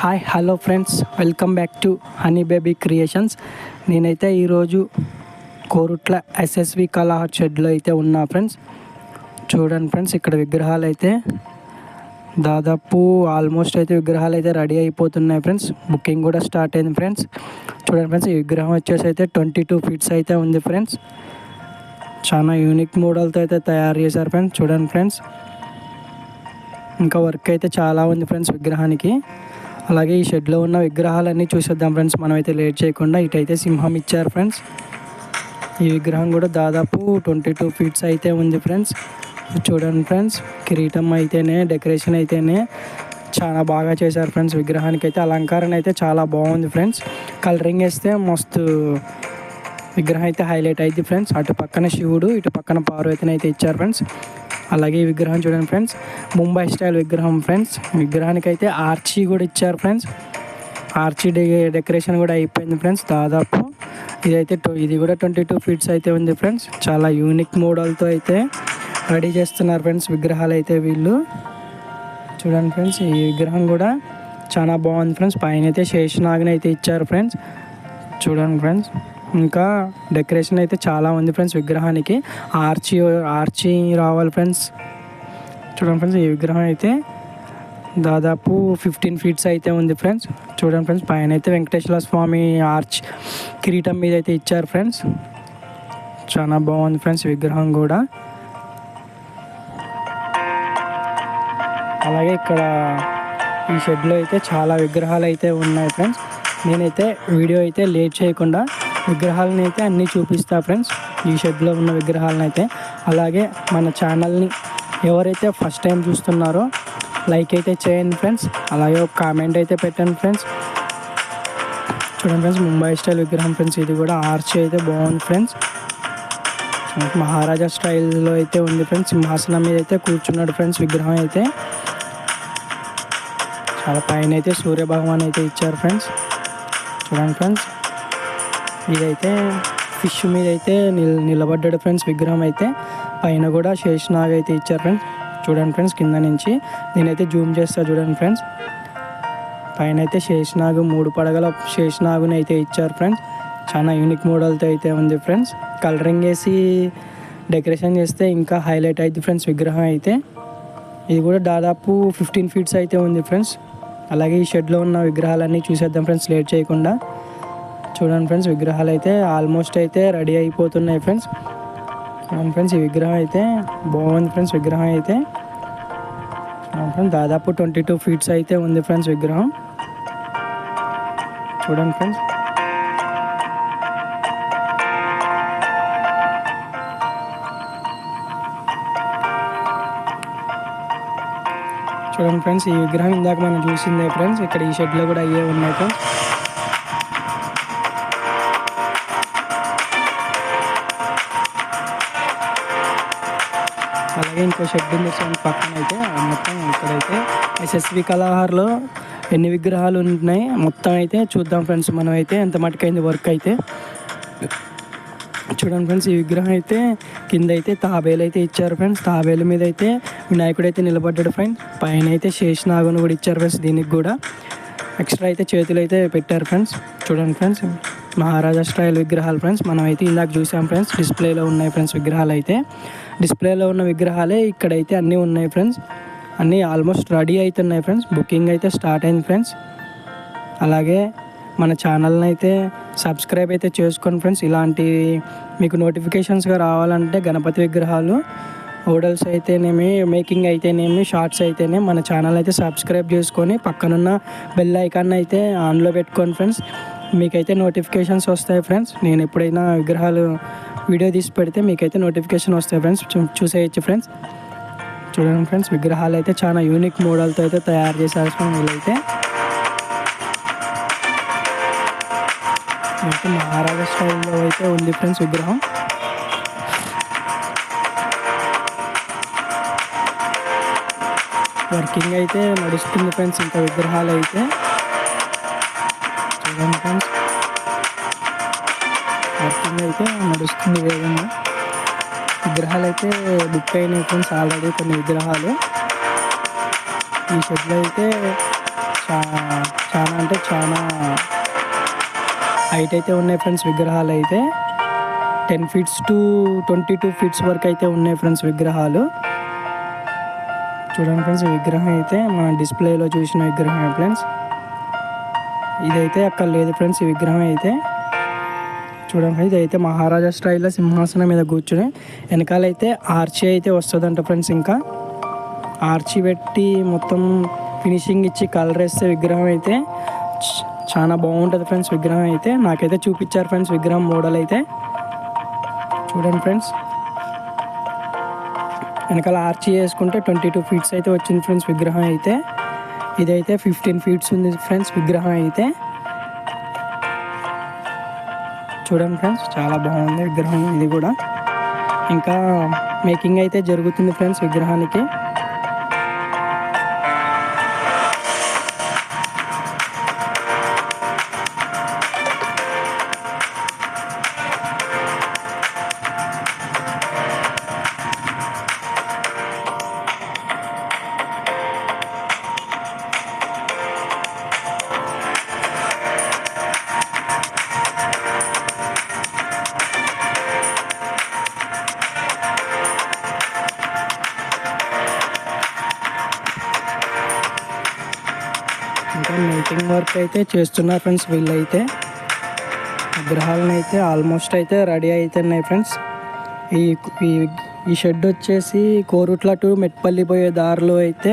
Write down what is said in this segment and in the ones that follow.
Hi hello friends welcome back to honey baby creations నేనైతే ఈరోజు Korutla SSV కళా షెడ్లో అయితే ఉన్నా ఫ్రెండ్స్ చూడండి ఫ్రెండ్స్ ఇక్కడ విగ్రహాలు అయితే దాదాపు ఆల్మోస్ట్ అయితే విగ్రహాలు అయితే రెడీ అయిపోతున్నాయి ఫ్రెండ్స్ బుకింగ్ కూడా స్టార్ట్ అయింది ఫ్రెండ్స్ చూడండి ఫ్రెండ్స్ ఈ విగ్రహం వచ్చేసి అయితే ట్వంటీ టూ ఫీట్స్ అయితే ఉంది ఫ్రెండ్స్ చాలా యూనిక్ మోడల్తో అయితే తయారు చేశారు ఫ్రెండ్స్ చూడండి ఫ్రెండ్స్ ఇంకా వర్క్ అయితే చాలా ఉంది ఫ్రెండ్స్ విగ్రహానికి. అలాగే ఈ షెడ్లో ఉన్న విగ్రహాలన్నీ చూసేద్దాం ఫ్రెండ్స్. మనమైతే లేట్ చేయకుండా ఇటైతే సింహం ఇచ్చారు ఫ్రెండ్స్. ఈ విగ్రహం కూడా దాదాపు ట్వంటీ టూ ఫీట్స్ అయితే ఉంది ఫ్రెండ్స్. చూడండి ఫ్రెండ్స్ కిరీటం అయితేనే డెకరేషన్ అయితేనే చాలా బాగా చేశారు ఫ్రెండ్స్. విగ్రహానికి అయితే అలంకరణ అయితే చాలా బాగుంది ఫ్రెండ్స్. కలరింగ్ వేస్తే మస్తు విగ్రహం అయితే హైలైట్ అయింది ఫ్రెండ్స్. అటు పక్కన శివుడు ఇటు పక్కన పార్వతిని అయితే ఇచ్చారు ఫ్రెండ్స్. అలాగే ఈ విగ్రహం చూడండి ఫ్రెండ్స్. ముంబై స్టైల్ విగ్రహం ఫ్రెండ్స్. విగ్రహానికి అయితే ఆర్చీ కూడా ఇచ్చారు ఫ్రెండ్స్. ఆర్చీ డె డెకరేషన్ కూడా అయిపోయింది ఫ్రెండ్స్ దాదాపు. ఇదైతే ట్వ- ఇది కూడా ట్వంటీ టూ ఫీట్స్ అయితే ఉంది ఫ్రెండ్స్. చాలా యూనిక్ మోడల్తో అయితే రెడీ చేస్తున్నారు ఫ్రెండ్స్ విగ్రహాలు అయితే వీళ్ళు. చూడండి ఫ్రెండ్స్ ఈ విగ్రహం కూడా చాలా బాగుంది ఫ్రెండ్స్. పైన అయితే శేషనాగ్ని అయితే ఇచ్చారు ఫ్రెండ్స్. చూడండి ఫ్రెండ్స్. ఇంకా డెకరేషన్ అయితే చాలా ఉంది ఫ్రెండ్స్ విగ్రహానికి. ఆర్చి ఆర్చి రావాలి ఫ్రెండ్స్. చూడండి ఫ్రెండ్స్ ఈ విగ్రహం అయితే దాదాపు ఫిఫ్టీన్ ఫీట్స్ అయితే ఉంది ఫ్రెండ్స్. చూడండి ఫ్రెండ్స్ పైన అయితే వెంకటేశ్వర స్వామి ఆర్చ్ కిరీటం మీద అయితే ఇచ్చారు ఫ్రెండ్స్. చాలా బాగుంది ఫ్రెండ్స్ విగ్రహం కూడా. అలాగే ఇక్కడ ఈ షెడ్లో అయితే చాలా విగ్రహాలు అయితే ఉన్నాయి ఫ్రెండ్స్. నేనైతే వీడియో అయితే లేట్ చేయకుండా విగ్రహాలను అయితే అన్నీ చూపిస్తా ఫ్రెండ్స్. ఈ షెడ్లో ఉన్న విగ్రహాలను అయితే అలాగే మన ఛానల్ని ఎవరైతే ఫస్ట్ టైం చూస్తున్నారో లైక్ అయితే చేయండి ఫ్రెండ్స్. అలాగే ఒక కామెంట్ అయితే పెట్టండి ఫ్రెండ్స్. చూడండి ఫ్రెండ్స్ ముంబై స్టైల్ విగ్రహం ఫ్రెండ్స్. ఇది కూడా ఆర్చ్ అయితే బాగుంది ఫ్రెండ్స్. మహారాజా స్టైల్లో అయితే ఉంది ఫ్రెండ్స్. సింహాసనం మీద అయితే కూర్చున్నాడు ఫ్రెండ్స్ విగ్రహం అయితే. చాలా పైన అయితే సూర్య భగవాన్ అయితే ఇచ్చారు ఫ్రెండ్స్. చూడండి ఫ్రెండ్స్. ఇదైతే ఫిష్ మీద అయితే నిల్ నిలబడ్డాడు ఫ్రెండ్స్ విగ్రహం అయితే. పైన కూడా శేషనాగ్ అయితే ఇచ్చారు ఫ్రెండ్స్ చూడండి ఫ్రెండ్స్ కింద నుంచి. నేనైతే జూమ్ చేస్తా చూడండి ఫ్రెండ్స్ పైన అయితే శేషనాగు మూడు పడగల శేషనాగుని అయితే ఇచ్చారు ఫ్రెండ్స్ చాలా యూనిక్ మోడల్తో అయితే ఉంది ఫ్రెండ్స్ కలరింగ్ వేసి డెకరేషన్ చేస్తే ఇంకా హైలైట్ అయింది ఫ్రెండ్స్ విగ్రహం అయితే. ఇది కూడా దాదాపు ఫిఫ్టీన్ ఫీట్స్ అయితే ఉంది ఫ్రెండ్స్ అలాగే ఈ షెడ్లో ఉన్న విగ్రహాలన్నీ చూసేద్దాం ఫ్రెండ్స్ లేట్ చేయకుండా. చూడండి ఫ్రెండ్స్ విగ్రహాలు అయితే ఆల్మోస్ట్ అయితే రెడీ అయిపోతున్నాయి ఫ్రెండ్స్. అవును ఫ్రెండ్స్ ఈ విగ్రహం అయితే బాగుంది ఫ్రెండ్స్ విగ్రహం అయితే. అవును ఫ్రెండ్స్ దాదాపు ట్వంటీ టూ ఫీట్స్ అయితే ఉంది ఫ్రెండ్స్ విగ్రహం. చూడండి ఫ్రెండ్స్. చూడండి ఫ్రెండ్స్ ఈ విగ్రహం ఇందాక మనం చూసిందే ఫ్రెండ్స్ ఇక్కడ ఈ షెడ్లో కూడా అయ్యే ఉన్నాయి ఫ్రెండ్స్. అలాగే ఇంకో షెడ్ ఉంది చూడండి పక్కన అయితే మొత్తం ఇక్కడైతే ఎస్ఎస్వి కళాహార్లో ఎన్ని విగ్రహాలు ఉన్నాయి మొత్తం అయితే చూద్దాం ఫ్రెండ్స్. మనం అయితే ఎంత మటుకైంది వర్క్ అయితే. చూడండి ఫ్రెండ్స్ ఈ విగ్రహం అయితే కింద అయితే తాబేలు అయితే ఇచ్చారు ఫ్రెండ్స్. తాబేలు మీద అయితే వినాయకుడు అయితే నిలబడ్డాడు ఫ్రెండ్స్ పైన అయితే శేషనాగుని కూడా ఇచ్చారు ఫ్రెండ్స్ దీనికి కూడా. ఎక్స్ట్రా అయితే చేతులు అయితే పెట్టారు ఫ్రెండ్స్. చూడండి ఫ్రెండ్స్. మహారాజా స్టైల్ విగ్రహాలు ఫ్రెండ్స్ మనం అయితే ఇందాక చూసాం ఫ్రెండ్స్ డిస్ప్లేలో ఉన్నాయి ఫ్రెండ్స్ విగ్రహాలు అయితే డిస్ప్లేలో ఉన్న విగ్రహాలే ఇక్కడైతే అన్నీ ఉన్నాయి ఫ్రెండ్స్. అన్నీ ఆల్మోస్ట్ రెడీ అవుతున్నాయి ఫ్రెండ్స్ బుకింగ్ అయితే స్టార్ట్ అయింది ఫ్రెండ్స్. అలాగే మన ఛానల్ని అయితే సబ్స్క్రైబ్ అయితే చేసుకోండి ఫ్రెండ్స్ ఇలాంటి మీకు నోటిఫికేషన్స్గా రావాలంటే గణపతి విగ్రహాలు ఓడల్స్ అయితేనేమి మేకింగ్ అయితేనేమి షార్ట్స్ అయితేనే మన ఛానల్ అయితే సబ్స్క్రైబ్ చేసుకొని పక్కనున్న బెల్ ఐకాన్ అయితే ఆన్లో పెట్టుకోండి ఫ్రెండ్స్. మీకైతే నోటిఫికేషన్స్ వస్తాయి ఫ్రెండ్స్ నేను ఎప్పుడైనా విగ్రహాలు వీడియో తీసి పెడితే మీకైతే నోటిఫికేషన్ వస్తాయి ఫ్రెండ్స్ చూ- చూసేయచ్చు ఫ్రెండ్స్ చూడండి ఫ్రెండ్స్ విగ్రహాలు అయితే చాలా యూనిక్ మోడల్తో అయితే తయారు చేశారు వీళ్ళైతే. అయితే మహారాజా స్టైల్లో అయితే ఉంది ఫ్రెండ్స్ విగ్రహం. వర్కింగ్ అయితే నడుస్తుంది ఫ్రెండ్స్ ఇంకా విగ్రహాలు అయితే. చూడండి ఫ్రెండ్స్ వర్కింగ్ అయితే నడుస్తుంది వేగంగా. విగ్రహాలు అయితే బుక్ అయినాయి ఫ్రెండ్స్ ఆల్రెడీ కొన్ని విగ్రహాలు. ఈ షెడ్లో అయితే చా చాలా హైట్ అయితే ఉన్నాయి ఫ్రెండ్స్ విగ్రహాలు అయితే ten feets to twenty two feets వరకు అయితే ఉన్నాయి ఫ్రెండ్స్ విగ్రహాలు. చూడండి ఫ్రెండ్స్ విగ్రహం అయితే మన డిస్ప్లేలో చూసిన విగ్రహం ఫ్రెండ్స్ ఇదైతే అక్కడ లేదు ఫ్రెండ్స్ ఈ విగ్రహం అయితే. చూడండి ఇది అయితే మహారాజా స్టైల్లో సింహాసనం మీద కూర్చుని వెనకాలైతే ఆర్చి అయితే వస్తుందంట ఫ్రెండ్స్ ఇంకా. ఆర్చి పెట్టి మొత్తం ఫినిషింగ్ ఇచ్చి కలర్ వేస్తే విగ్రహం అయితే చ- చాలా బాగుంటుంది ఫ్రెండ్స్ విగ్రహం అయితే. నాకైతే చూపించారు ఫ్రెండ్స్ విగ్రహం మోడల్ అయితే. చూడండి ఫ్రెండ్స్. వెనకాల ఆర్చి వేసుకుంటే ట్వంటీ టూ ఫీట్స్ అయితే వచ్చింది ఫ్రెండ్స్ విగ్రహం అయితే. ఇదైతే ఫిఫ్టీన్ ఫీట్స్ ఉంది ఫ్రెండ్స్ విగ్రహం అయితే. చూడండి ఫ్రెండ్స్ చాలా బాగుంది విగ్రహం ఇది కూడా. ఇంకా మేకింగ్ అయితే జరుగుతుంది ఫ్రెండ్స్ విగ్రహానికి. ఇంకా మెయింటింగ్ వర్క్ అయితే చేస్తున్నారు ఫ్రెండ్స్ వీళ్ళైతే. విగ్రహాలను అయితే ఆల్మోస్ట్ అయితే రెడీ అవుతున్నాయి ఫ్రెండ్స్ ఈ ఈ ఈ షెడ్ వచ్చేసి కోరుట్ల టు మెట్పల్లి పోయే దారిలో అయితే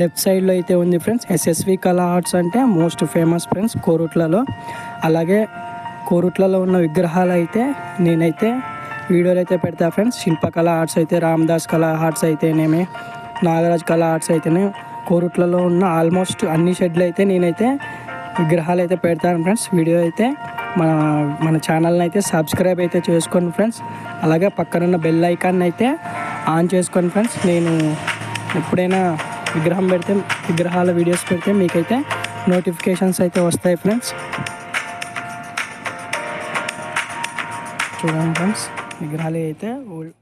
లెఫ్ట్ సైడ్లో అయితే ఉంది ఫ్రెండ్స్ ఎస్ఎస్వి కళా ఆర్ట్స్ అంటే మోస్ట్ ఫేమస్ ఫ్రెండ్స్ కోరుట్లలో. అలాగే కోరుట్లలో ఉన్న విగ్రహాలు అయితే నేనైతే వీడియోలు అయితే పెడతా ఫ్రెండ్స్ శిల్పకళ ఆర్ట్స్ అయితే రామదాస్ కళా ఆర్ట్స్ అయితేనేమి నాగరాజ్ కళా ఆర్ట్స్ అయితేనే కోరుట్లలో ఉన్న ఆల్మోస్ట్ అన్ని షెడ్లు అయితే నేనైతే విగ్రహాలు అయితే పెడతాను ఫ్రెండ్స్. వీడియో అయితే మన మన ఛానల్ని అయితే సబ్స్క్రైబ్ అయితే చేసుకోండి ఫ్రెండ్స్. అలాగే పక్కనున్న బెల్ ఐకాన్ అయితే ఆన్ చేసుకోండి ఫ్రెండ్స్. నేను ఎప్పుడైనా విగ్రహం పెడితే విగ్రహాల వీడియోస్ పెడితే మీకైతే నోటిఫికేషన్స్ అయితే వస్తాయి ఫ్రెండ్స్. చూడండి ఫ్రెండ్స్ విగ్రహాలు అయితే ఓల్డ్